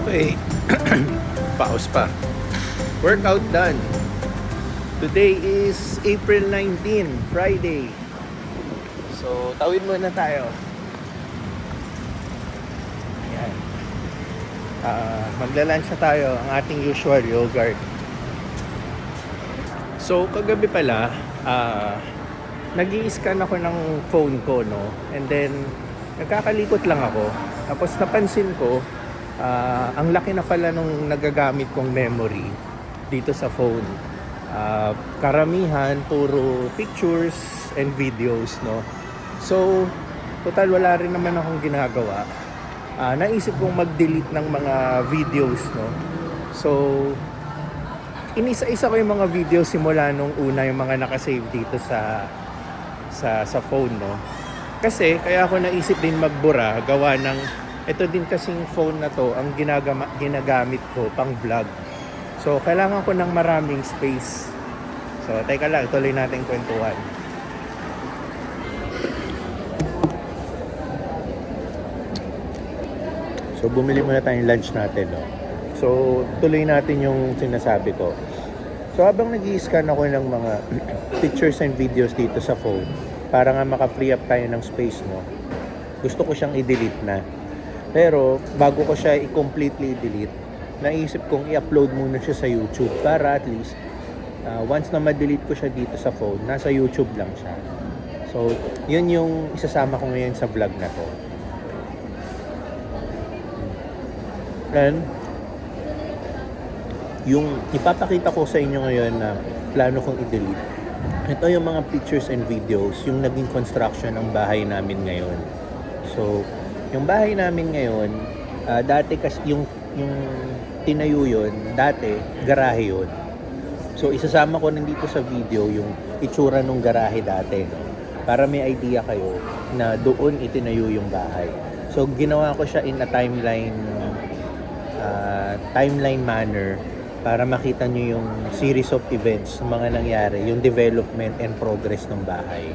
Okay. Paus pa. Workout done. Today is April 19, Friday. So, tawid muna tayo. Ayan. Ah, magla-lunch na tayo ang ating usual yogurt. So, kagabi pala, ah, nag scan ako ng phone ko, no? And then, nagkakalikot lang ako. Tapos napansin ko, ah, ang laki na pala nung nagagamit kong memory dito sa phone. Ah, karamihan, puro pictures and videos, no? So, total wala rin naman akong ginagawa. Ah, naisip kong mag-delete ng mga videos, no? So, inisa-isa ko yung mga video simula nung una yung mga nakasave dito sa sa sa phone no kasi kaya ako naisip din magbura gawa ng ito din kasing phone na to ang ginagama, ginagamit ko pang vlog so kailangan ko ng maraming space so teka lang tuloy natin kwentuhan So bumili muna tayong lunch natin, no? So tuloy natin yung sinasabi ko. So habang nag scan ako ng mga pictures and videos dito sa phone, para nga maka-free up tayo ng space, no? Gusto ko siyang i-delete na. Pero bago ko siya i-completely delete, naisip kong i-upload muna siya sa YouTube para at least uh, once na ma-delete ko siya dito sa phone, nasa YouTube lang siya. So, yun yung isasama ko ngayon sa vlog na to. And, yung ipapakita ko sa inyo ngayon na plano kong i-delete. Ito yung mga pictures and videos, yung naging construction ng bahay namin ngayon. So, yung bahay namin ngayon, ah, dati kasi yung yung tinayo yun, dati garahe yun. So, isasama ko nandito sa video yung itsura ng garahe dati, no? Para may idea kayo na doon itinayo yung bahay. So, ginawa ko siya in a timeline uh, timeline manner para makita nyo yung series of events mga nangyari, yung development and progress ng bahay.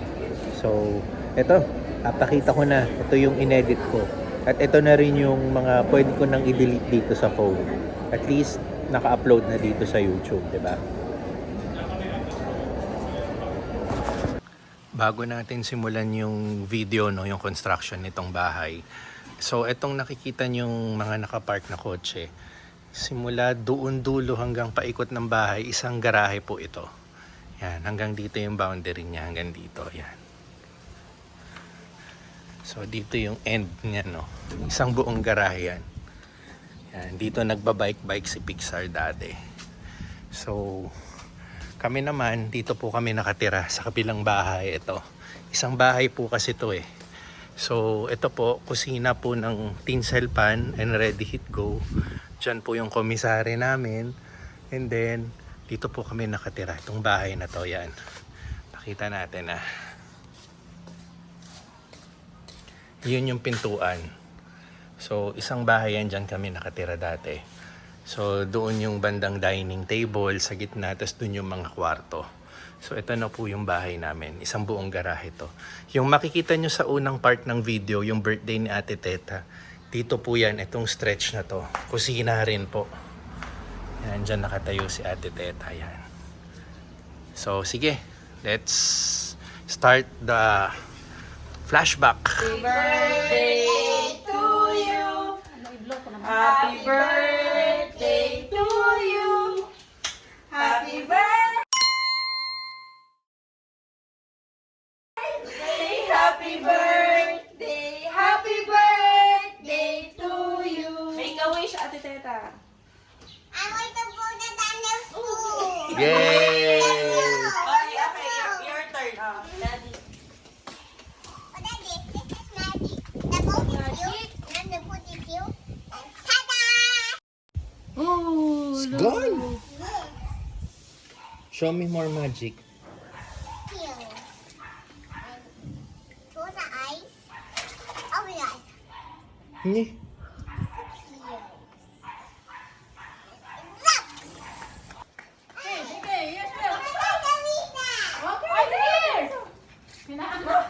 So, eto, papakita ko na. Ito yung inedit ko. At ito na rin yung mga pwede ko nang i-delete dito sa phone. At least, naka-upload na dito sa YouTube, di ba? Bago natin simulan yung video, no, yung construction nitong bahay. So, itong nakikita yung mga nakapark na kotse. Simula doon dulo hanggang paikot ng bahay, isang garahe po ito. Yan, hanggang dito yung boundary niya, hanggang dito. Yan. So, dito yung end niya, no. Isang buong garahe yan. Yan, dito nagbabike-bike si Pixar dati. So, kami naman, dito po kami nakatira sa kabilang bahay. Ito, isang bahay po kasi to eh. So, ito po, kusina po ng tinsel pan and ready hit go. Diyan po yung komisare namin. And then, dito po kami nakatira. Itong bahay na to, yan. Pakita natin ah. Yun yung pintuan. So, isang bahay yan dyan kami nakatira dati. So, doon yung bandang dining table sa gitna, tapos doon yung mga kwarto. So, ito na po yung bahay namin. Isang buong garahe to. Yung makikita nyo sa unang part ng video, yung birthday ni Ate Teta, dito po yan, itong stretch na to. Kusina rin po. Yan, dyan nakatayo si Ate Teta. Yan. So, sige. Let's start the flashback. birthday to you. Happy birthday to you. Happy birthday. Happy birthday. Happy birthday to you. Make a wish, Ate Teta. I want to go to dinosaur. Yay! Okay, okay. Your turn. Oh, Daddy. What is this? This is magic. The boat is you, and the boat is you. And ta-da! It's gone! Show me more magic. here. And close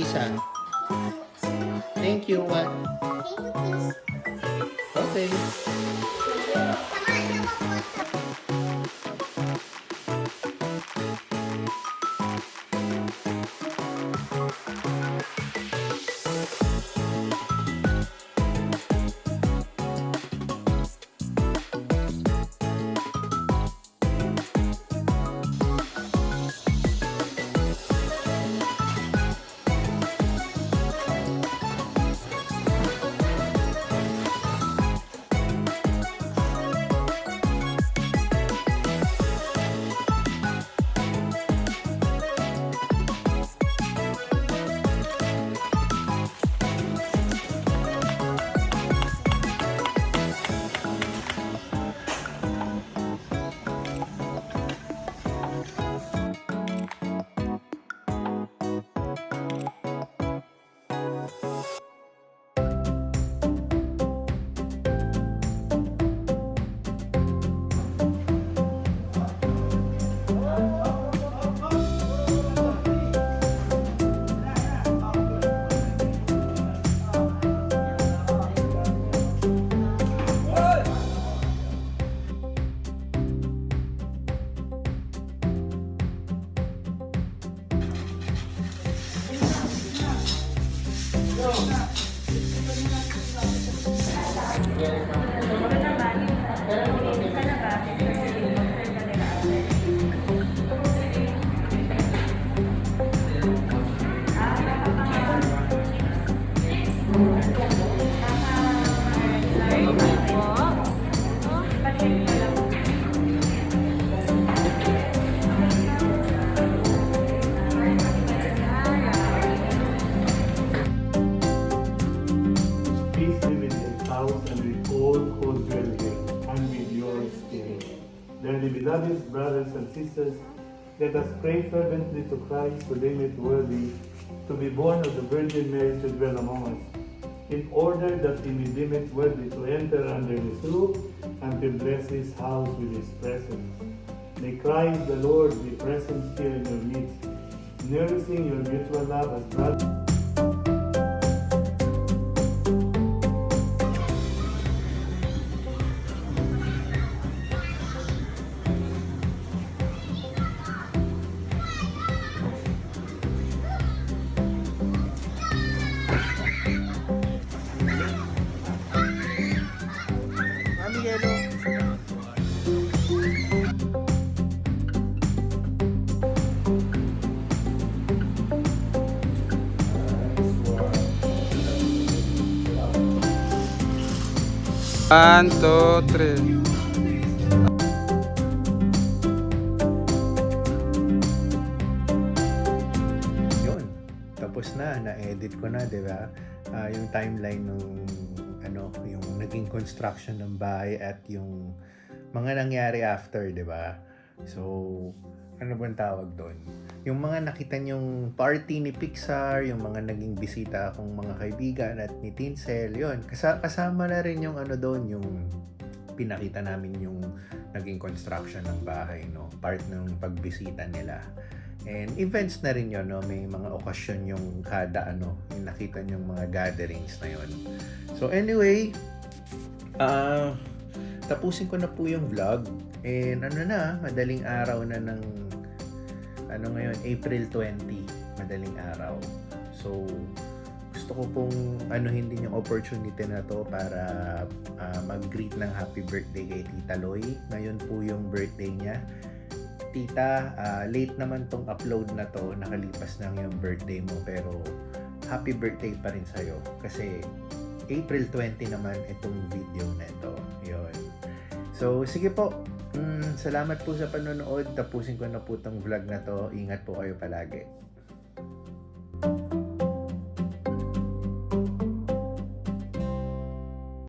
Lisa. Thank you, what? Thank you. Okay. All who dwell and with your spirit. Dearly beloved brothers and sisters, let us pray fervently to Christ to deem it worthy to be born of the Virgin Mary to dwell among us, in order that he may deem it worthy to enter under his roof and to bless his house with his presence. May Christ the Lord be present here in your midst, nourishing your mutual love as brothers. 1, 2, 3. tapos na, na-edit ko na, di ba? Uh, yung timeline ng ano, yung naging construction ng bahay at yung mga nangyari after, di ba? So, ano bang tawag doon? Yung mga nakita yung party ni Pixar, yung mga naging bisita akong mga kaibigan at ni Tinsel, yun. Kasa- kasama na rin yung ano doon, yung pinakita namin yung naging construction ng bahay, no? Part ng pagbisita nila. And events na rin yun, no? May mga okasyon yung kada ano, yung nakita yung mga gatherings na yun. So anyway, ah tapusin ko na po yung vlog. And ano na, madaling araw na ng ano ngayon, April 20, madaling araw. So, gusto ko pong anuhin din yung opportunity na to para ah, mag-greet ng happy birthday kay Tita Loy. Ngayon po yung birthday niya. Tita, ah, late naman tong upload na to. Nakalipas na yung birthday mo pero happy birthday pa rin sa'yo. Kasi April 20 naman itong video na ito. Yun. So, sige po. Mm, salamat po sa panonood. Tapusin ko na po tong vlog na to. Ingat po kayo palagi.